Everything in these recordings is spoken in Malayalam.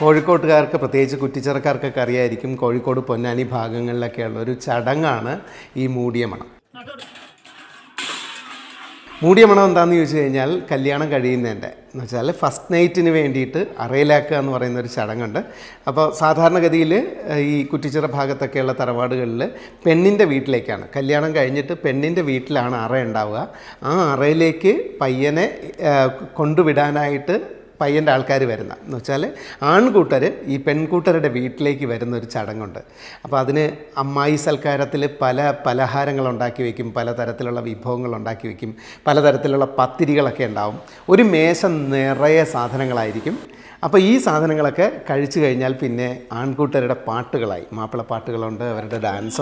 കോഴിക്കോട്ടുകാർക്ക് പ്രത്യേകിച്ച് കുറ്റിച്ചിറക്കാർക്കൊക്കെ അറിയായിരിക്കും കോഴിക്കോട് പൊന്നാനി ഭാഗങ്ങളിലൊക്കെയുള്ള ഒരു ചടങ്ങാണ് ഈ മൂടിയ മണം മൂടിയ മണം എന്താണെന്ന് ചോദിച്ചു കഴിഞ്ഞാൽ കല്യാണം കഴിയുന്നതിന്റെ. എന്ന് വെച്ചാൽ ഫസ്റ്റ് നൈറ്റിന് വേണ്ടിയിട്ട് അറയിലാക്കുക എന്ന് പറയുന്ന ഒരു ചടങ്ങുണ്ട്. അപ്പോൾ സാധാരണഗതിയിൽ ഈ കുറ്റിച്ചിറ ഭാഗത്തൊക്കെയുള്ള തറവാടുകളിൽ പെണ്ണിന്റെ വീട്ടിലേക്കാണ്. കല്യാണം കഴിഞ്ഞിട്ട് പെണ്ണിന്റെ വീട്ടിലാണ് അറ ഉണ്ടാവുക. ആ അറയിലേക്ക് പയ്യനെ കൊണ്ടുവിടാനായിട്ട് പയ്യന്റെ ആൾക്കാർ വരുന്ന. എന്ന് വെച്ചാൽ ആൺകൂട്ടർ ഈ പെൺകൂട്ടരുടെ വീട്ടിലേക്ക് വരുന്ന ഒരു ചടങ്ങുണ്ട്. അപ്പോൾ അതിന് അമ്മായി സൽക്കാരത്തിൽ പല പലഹാരങ്ങൾ ഉണ്ടാക്കി വയ്ക്കും പലതരത്തിലുള്ള വിഭവങ്ങൾ ഉണ്ടാക്കി വയ്ക്കും പലതരത്തിലുള്ള പത്തിരികളൊക്കെ ഉണ്ടാവും. ഒരു മേശ നിറയെ സാധനങ്ങളായിരിക്കും. അപ്പോൾ ഈ സാധനങ്ങളൊക്കെ കഴിച്ചു കഴിഞ്ഞാൽ പിന്നെ ആൺകൂട്ടരുടെ പാട്ടുകളായി. മാപ്പിള പാട്ടുകളുണ്ട് അവരുടെ ഡാൻസ്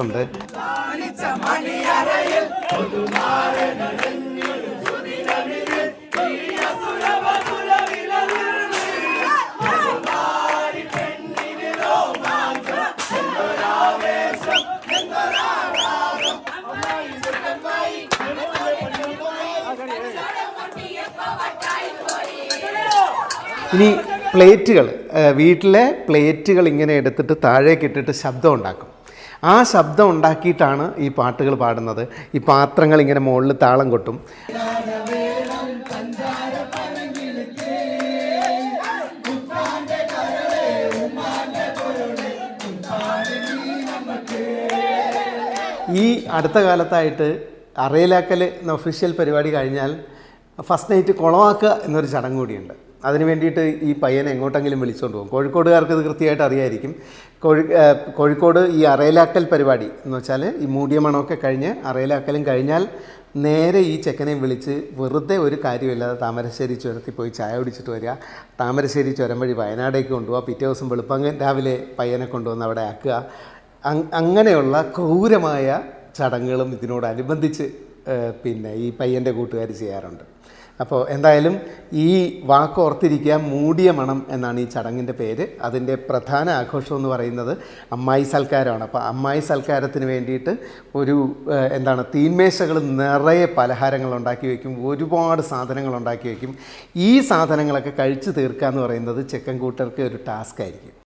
ഇനി പ്ലേറ്റുകൾ വീട്ടിലെ പ്ലേറ്റുകൾ ഇങ്ങനെ എടുത്തിട്ട് താഴേക്ക് ഇട്ടിട്ട് ശബ്ദം ഉണ്ടാക്കും. ആ ശബ്ദം ഉണ്ടാക്കിയിട്ടാണ് ഈ പാട്ടുകൾ പാടുന്നത്. ഈ പാത്രങ്ങൾ ഇങ്ങനെ മുകളിൽ താളം കൊട്ടും. ഈ അടുത്ത കാലത്തായിട്ട് അറയിലാക്കൽ എന്ന ഒഫീഷ്യൽ പരിപാടി കഴിഞ്ഞാൽ ഫസ്റ്റ് നൈറ്റ് കുളമാക്കുക എന്നൊരു ചടങ്ങ് കൂടിയുണ്ട്. അതിന് വേണ്ടിയിട്ട് ഈ പയ്യനെ എങ്ങോട്ടെങ്കിലും വിളിച്ചുകൊണ്ട് പോകും. കോഴിക്കോടുകാർക്ക് ഇത് കൃത്യമായിട്ട് അറിയായിരിക്കും. കോഴി കോഴിക്കോട് ഈ അറയിലാക്കൽ പരിപാടി എന്ന് വെച്ചാൽ ഈ മൂടിയ മണമൊക്കെ കഴിഞ്ഞ് അറയിലാക്കലും കഴിഞ്ഞാൽ നേരെ ഈ ചെക്കനെ വിളിച്ച് വെറുതെ ഒരു കാര്യമില്ലാതെ താമരശ്ശേരി ചുരത്തിൽ പോയി ചായ കുടിച്ചിട്ട് വരിക. താമരശ്ശേരി ചുരം വഴി വയനാടേക്ക് കൊണ്ടുപോകുക പിറ്റേ ദിവസം വെളുപ്പങ്ങ് രാവിലെ പയ്യനെ കൊണ്ടുവന്ന് അവിടെ ആക്കുക. അങ്ങനെയുള്ള ക്രൂരമായ ചടങ്ങുകളും ഇതിനോടനുബന്ധിച്ച് പിന്നെ ഈ പയ്യന്റെ കൂട്ടുകാർ ചെയ്യാറുണ്ട്. അപ്പോൾ എന്തായാലും ഈ വാക്ക് ഓർത്തിരിക്കുക മൂടിയ മണം എന്നാണ് ഈ ചടങ്ങിന്റെ പേര്. അതിന്റെ പ്രധാന ആഘോഷം എന്ന് പറയുന്നത് അമ്മായി സൽക്കാരമാണ്. അപ്പോൾ അമ്മായി സൽക്കാരത്തിന് വേണ്ടിയിട്ട് ഒരു എന്താണ് തീന്മേശകൾ നിറയെ പലഹാരങ്ങൾ ഉണ്ടാക്കി വയ്ക്കും ഒരുപാട് സാധനങ്ങൾ ഉണ്ടാക്കി വയ്ക്കും ഈ സാധനങ്ങളൊക്കെ കഴിച്ചു തീർക്കുക എന്ന് പറയുന്നത് ചെക്കൻ കൂട്ടർക്ക് ഒരു ടാസ്ക് ആയിരിക്കും.